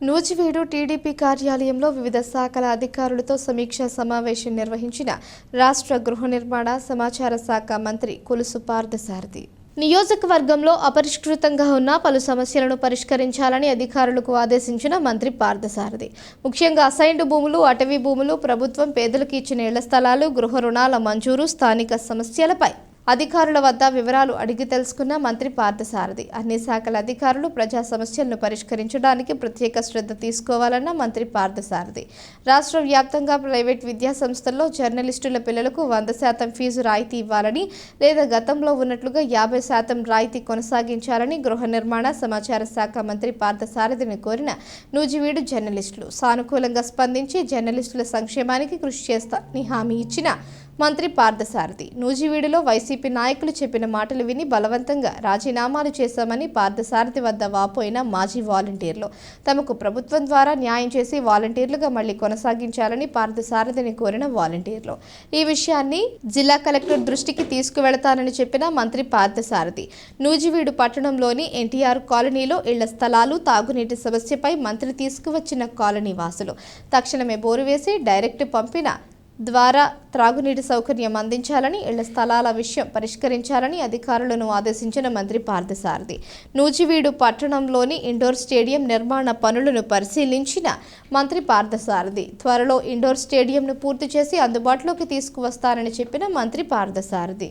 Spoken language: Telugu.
నూజివీడు టీడీపీ కార్యాలయంలో వివిధ శాఖల అధికారులతో సమీక్షా సమావేశం నిర్వహించిన రాష్ట్ర గృహ నిర్మాణ సమాచార శాఖ మంత్రి కొలుసు పార్థసారథి. నియోజకవర్గంలో అపరిష్కృతంగా ఉన్న పలు సమస్యలను పరిష్కరించాలని అధికారులకు ఆదేశించిన మంత్రి పార్థసారథి. ముఖ్యంగా అసైన్డ్ భూములు అటవీ భూములు ప్రభుత్వం పేదలకు ఇచ్చిన ఇళ్ళ స్థలాలు గృహ రుణాల మంజూరు స్థానిక సమస్యలపై అధికారుల వద్ద వివరాలు అడిగి తెలుసుకున్న మంత్రి పార్థసారథి అన్ని శాఖల అధికారులు ప్రజా సమస్యలను పరిష్కరించడానికి ప్రత్యేక శ్రద్ధ తీసుకోవాలన్న మంత్రి పార్థసారథి. రాష్ట్ర వ్యాప్తంగా ప్రైవేట్ విద్యా సంస్థల్లో జర్నలిస్టుల పిల్లలకు వంద శాతం ఫీజు రాయితీ ఇవ్వాలని లేదా గతంలో ఉన్నట్లుగా యాభై శాతం రాయితీ కొనసాగించాలని గృహ నిర్మాణ సమాచార శాఖ మంత్రి పార్థసారథిని కోరిన నూజివీడు జర్నలిస్టులు సానుకూలంగా స్పందించి జర్నలిస్టుల సంక్షేమానికి కృషి చేస్తారని హామీ ఇచ్చిన మంత్రి పార్థసారథి. నూజివీడులో వైసీపీ నాయకులు చెప్పిన మాటలు విని బలవంతంగా రాజీనామాలు చేశామని పార్థసారథి వద్ద వాపోయిన మాజీ వాలంటీర్లు. తమకు ప్రభుత్వం ద్వారా న్యాయం చేసి వాలంటీర్లుగా మళ్ళీ కొనసాగించాలని పార్థసారథిని కోరిన వాలంటీర్లు. ఈ విషయాన్ని జిల్లా కలెక్టర్ దృష్టికి తీసుకువెళతానని చెప్పిన మంత్రి పార్థసారథి. నూజివీడు పట్టణంలోని ఎన్టీఆర్ కాలనీలో ఇళ్ళ స్థలాలు తాగునీటి సమస్యపై మంత్రి తీసుకువచ్చిన కాలనీ వాసులు తక్షణమే బోరు వేసి డైరెక్ట్ పంపిన ద్వారా త్రాగునీటి సౌకర్యం అందించాలని ఇళ్ళ స్థలాల విషయం పరిష్కరించాలని అధికారులను ఆదేశించిన మంత్రి పార్థసారథి. నూజివీడు పట్టణంలోని ఇండోర్ స్టేడియం నిర్మాణ పనులను పరిశీలించిన మంత్రి పార్థసారథి. త్వరలో ఇండోర్ స్టేడియంను పూర్తి చేసి అందుబాటులోకి తీసుకువస్తారని చెప్పిన మంత్రి పార్థసారథి.